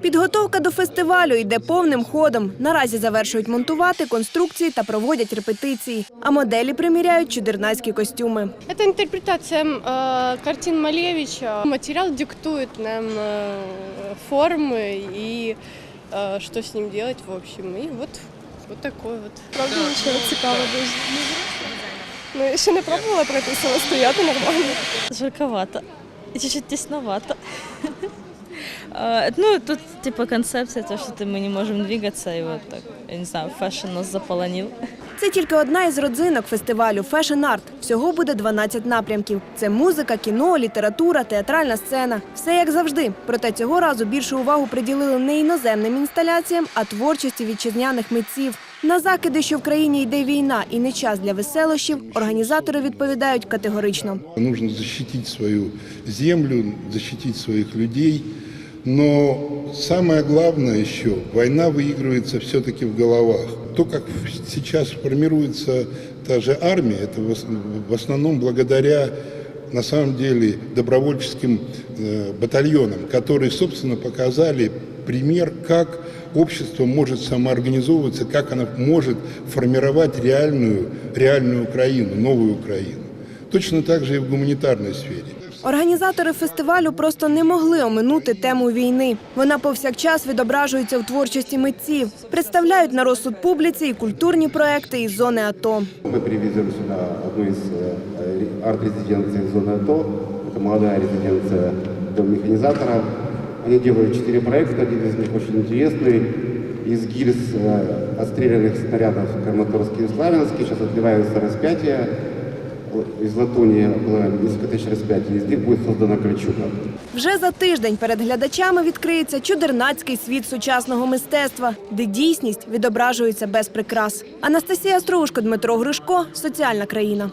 Підготовка до фестивалю йде повним ходом. Наразі завершують монтувати конструкції та проводять репетиції. А моделі приміряють чудернацькі костюми. Это интерпретация э, картин Малевича. Материал диктует нам э, формы и э, что с ним делать, в общем. И вот, вот такой вот. Правда, нічого цікавого дуже. Ну, я ще не пробувала пройти самостоятельно нормально. Жарковато. И чуть-чуть тесновато. А, Ну, тут типа концепция, то, что ты- мы не можем двигаться, и вот так, я не знаю, фэшн нас заполонил. Це тільки одна із родзинок фестивалю Fashion Art. Всього буде 12 напрямків. Це музика, кіно, література, театральна сцена. Все як завжди. Проте цього разу більшу увагу приділили не іноземним інсталяціям, а творчості вітчизняних митців. На закиди, що в країні йде війна і не час для веселощів, організатори відповідають категорично. Нужно защитить свою землю, защитить своих людей. Но самое главное еще, война выигрывается все-таки в головах. То, как сейчас формируется та же армия, это в ос- в основном благодаря, на самом деле, добровольческим э, батальонам, которые, собственно, показали пример, как общество может самоорганизовываться, как оно может формировать реальную, реальную Украину, новую Украину. Точно так же и в гуманитарной сфере. Організатори фестивалю просто не могли оминути тему війни. Вона повсякчас відображується в творчості митців, представляють на розсуд публіці і культурні проекти із зони АТО. Мы привезем сюда одну из э, ре- арт-резиденций зоны АТО. Это молодая резиденция Дом механизатора. Они делают четыре проекта, один из них очень интересный. Из гильз э, отстрелянных снарядов Краматорский и Славянский сейчас отливаются распятия. Из латуни было несколько тысяч распятий. Из них будет создана кольчуга. Вже за тиждень перед глядачами відкриється чудернацький світ сучасного мистецтва, де дійсність відображується без прикрас. Анастасія Стружко, Дмитро Гришко, соціальна країна.